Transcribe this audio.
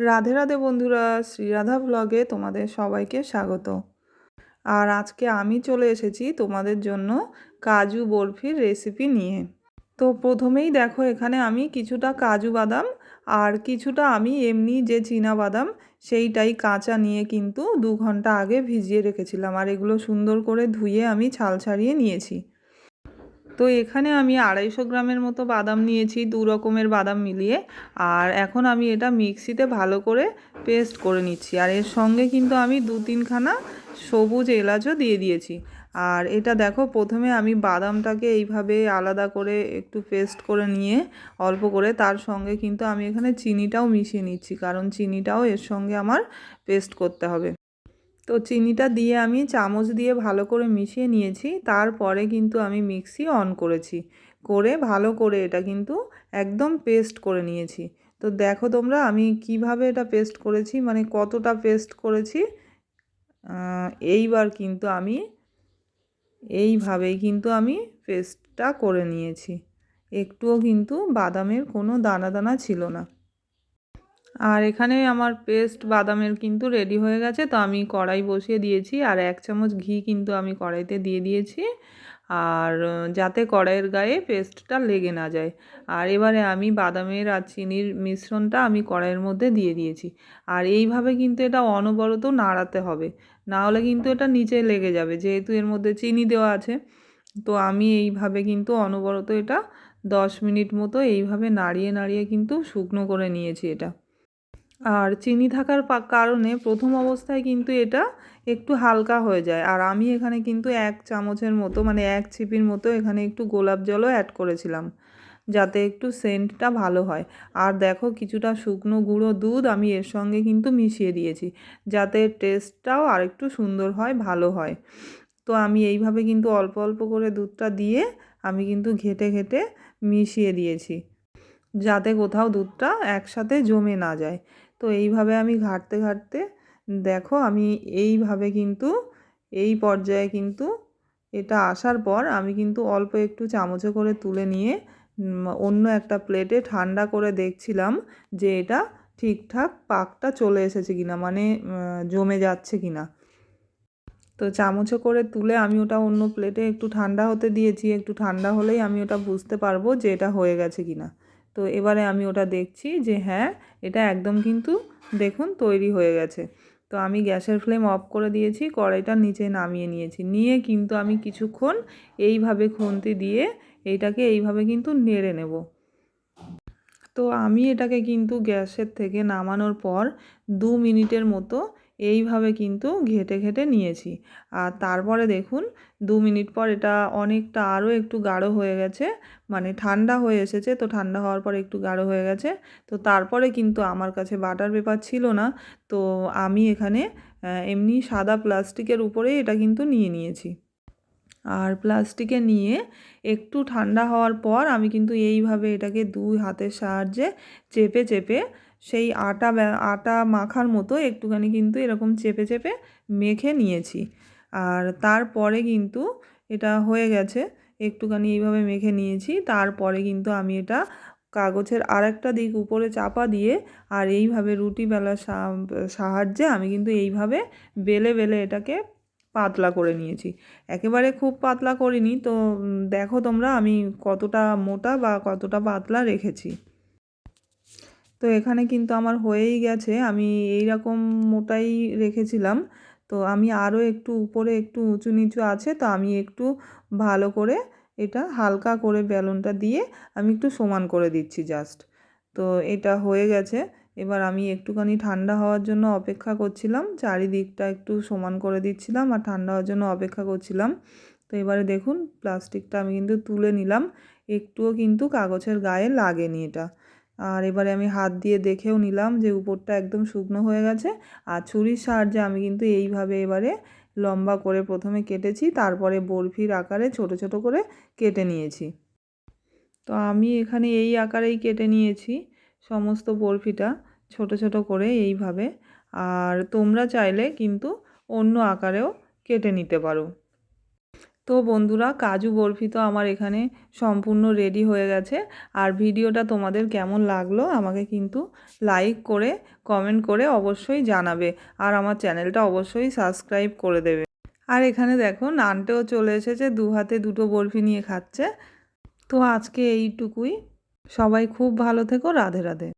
রাধে রাধে বন্ধুরা শ্রীরাধা ব্লগে তোমাদের সবাইকে স্বাগত। আর আজকে আমি চলে এসেছি তোমাদের জন্য কাজু বরফির রেসিপি নিয়ে। তো প্রথমেই দেখো, এখানে আমি কিছুটা কাজু বাদাম আর কিছুটা আমি এমনি যে চীনা বাদাম, সেইটাই কাঁচা নিয়ে কিন্তু দু ঘণ্টা আগে ভিজিয়ে রেখেছিলাম। আর এগুলো সুন্দর করে ধুয়ে আমি ছাল ছাড়িয়ে নিয়েছি। তো এখানে আমি আড়াইশো গ্রামের মতো বাদাম নিয়েছি, দু রকমের বাদাম মিলিয়ে। আর এখন আমি এটা মিক্সিতে ভালো করে পেস্ট করে নিচ্ছি। আর এর সঙ্গে কিন্তু আমি দু তিনখানা সবুজ এলাচও দিয়ে দিয়েছি। আর এটা দেখো, প্রথমে আমি বাদামটাকে এইভাবে আলাদা করে একটু পেস্ট করে নিয়ে অল্প করে তার সঙ্গে কিন্তু আমি এখানে চিনিটাও মিশিয়ে নিচ্ছি। কারণ চিনিটাও এর সঙ্গে আমার পেস্ট করতে হবে। তো চিনিটা দিয়ে আমি চামচ দিয়ে ভালো করে মিশিয়ে নিয়েছি। তারপরে কিন্তু আমি মিক্সি অন করেছি। করে ভালো করে এটা কিন্তু একদম পেস্ট করে নিয়েছি। তো দেখো তোমরা, আমি কীভাবে এটা পেস্ট করেছি মানে কতটা পেস্ট করেছি এইবার কিন্তু আমি এইভাবেই কিন্তু আমি পেস্টটা করে নিয়েছি। একটুও কিন্তু বাদামের কোনো দানা দানা ছিল না। আর এখানে আমার পেস্ট বাদামের কিন্তু রেডি হয়ে গেছে, তো আমি কড়াই বসিয়ে দিয়েছি আর এক চামচ ঘি কিন্তু আমি কড়াইতে দিয়ে দিয়েছি। আর যাতে কড়াইয়ের গায়ে পেস্টটা লেগে না যায়। আর এবারে আমি বাদামের আর চিনির মিশ্রণটা আমি কড়াইয়ের মধ্যে দিয়ে দিয়েছি। আর এইভাবে কিন্তু এটা অনবরত নাড়াতে হবে, না হলে কিন্তু এটা নিচে লেগে যাবে, যেহেতু এর মধ্যে চিনি দেওয়া আছে। তো আমি এইভাবে কিন্তু অনবরত এটা দশ মিনিট মতো এইভাবে নাড়িয়ে নাড়িয়ে কিন্তু শুকনো করে নিয়েছি এটা। আর চিনি থাকার কারণে প্রথম অবস্থায় কিন্তু এটা একটু হালকা হয়ে যায়। আর আমি এখানে কিন্তু এক চামচের মতো মানে এক ছিপির মতো এখানে একটু গোলাপ জলও অ্যাড করেছিলাম, যাতে একটু সেন্টটা ভালো হয়। আর দেখো কিছুটা শুকনো গুঁড়ো দুধ আমি এর সঙ্গে কিন্তু মিশিয়ে দিয়েছি, যাতে টেস্টটাও আরেকটু সুন্দর হয়, ভালো হয়। তো আমি এইভাবে কিন্তু অল্প অল্প করে দুধটা দিয়ে আমি কিন্তু ঘেটে ঘেটে মিশিয়ে দিয়েছি, যাতে কোথাও দুধটা একসাথে জমে না যায়। তো এইভাবে আমি ঘাটতে ঘাটতে দেখো আমি এইভাবে কিন্তু এই পর্যায়ে কিন্তু এটা আসার পর আমি কিন্তু অল্প একটু চামচে করে তুলে নিয়ে অন্য একটা প্লেটে ঠান্ডা করে দেখছিলাম যে এটা ঠিকঠাক পাকটা চলে এসেছে কিনা মানে জমে যাচ্ছে কিনা। তো চামচে করে তুলে আমি ওটা অন্য প্লেটে একটু ঠান্ডা হতে দিয়েছি, একটু ঠান্ডা হলেই আমি ওটা বুঝতে পারব যে এটা হয়ে গেছে কিনা। তো এবারে আমি ওটা দেখছি যে হ্যাঁ এটা একদম কিন্তু দেখুন তৈরি হয়ে গেছে। তো আমি গ্যাসের ফ্লেম অফ করে দিয়েছি, কড়াইটা নিচে নামিয়ে নিয়েছি। নিয়ে কিন্তু আমি কিছুক্ষণ এইভাবে খুন্তি দিয়ে এইটাকে এইভাবে কিন্তু নেড়ে নেব। তো আমি এটাকে কিন্তু গ্যাসের থেকে নামানোর পর দু মিনিটের মতো এইভাবে কিন্তু ঘেটে ঘেটে নিয়েছি। আর তারপরে দেখুন, দু মিনিট পর এটা অনেকটা আরও একটু গাঢ় হয়ে গেছে মানে ঠান্ডা হয়ে এসেছে, তো ঠান্ডা হওয়ার পর একটু গাঢ় হয়ে গেছে। তো তারপরে কিন্তু আমার কাছে বাটার পেপার ছিল না, তো আমি এখানে এমনি সাদা প্লাস্টিকের উপরেই এটা কিন্তু নিয়ে নিয়েছি। আর প্লাস্টিকে নিয়ে একটু ঠান্ডা হওয়ার পর আমি কিন্তু এইভাবে এটাকে দুই হাতের সাহায্যে চেপে চেপে সেই আটা আটা মাখার মতো একটুখানি কিন্তু এরকম চেপে চেপে মেখে নিয়েছি। আর তারপরে কিন্তু এটা হয়ে গেছে, একটুখানি এইভাবে মেখে নিয়েছি। তারপরে কিন্তু আমি এটা কাগজের আরেকটা দিক উপরে চাপা দিয়ে আর এইভাবে রুটি বেলার সাহায্যে আমি কিন্তু এইভাবে বেলে বেলে এটাকে পাতলা করে নিয়েছি। একেবারে খুব পাতলা করিনি তো দেখো তোমরা আমি কতটা মোটা বা কতটা পাতলা রেখেছি। তো এখানে কিন্তু আমার হয়েই গেছে। আমি এই রকম মোটাই রেখেছিলাম। তো আমি আরও একটু উপরে একটু উঁচু নিচু আছে, তো আমি একটু ভালো করে এটা হালকা করে বেলুনটা দিয়ে আমি একটু সমান করে দিচ্ছি জাস্ট তো এটা হয়ে গেছে। এবার আমি একটুখানি ঠান্ডা হওয়ার জন্য অপেক্ষা করছিলাম। চারিদিকটা একটু সমান করে দিচ্ছিলাম আর ঠান্ডা হওয়ার জন্য অপেক্ষা করছিলাম। তো এবারে দেখুন প্লাস্টিকটা আমি কিন্তু তুলে নিলাম। একটুও কিন্তু কাগজের গায়ে লাগেনি এটা। আর এবারে আমি হাত দিয়ে দেখেও নিলাম যে উপরটা একদম শুকনো হয়ে গেছে। আর ছুরির সাহায্যে আমি কিন্তু এইভাবে এবারে লম্বা করে প্রথমে কেটেছি, তারপরে বরফির আকারে ছোট ছোট করে কেটে নিয়েছি। তো আমি এখানে এই আকারেই কেটে নিয়েছি সমস্ত বরফিটা ছোট ছোট করে এইভাবে। আর তোমরা চাইলে কিন্তু অন্য আকারেও কেটে নিতে পারো। তো বন্ধুরা, কাজু বরফি তো আমার এখানে সম্পূর্ণ রেডি হয়ে গেছে। আর ভিডিওটা তোমাদের কেমন লাগল আমাকে কিন্তু লাইক করে কমেন্ট করে অবশ্যই জানাবে। আর আমার চ্যানেলটা অবশ্যই সাবস্ক্রাইব করে দেবে। আর এখানে দেখো, নানটেও চলে এসেছে, দু হাতে দুটো বরফি নিয়ে খাচ্ছে। তো আজকে এইটুকুই। সবাই খুব ভালো থেকো, রাধে রাধে।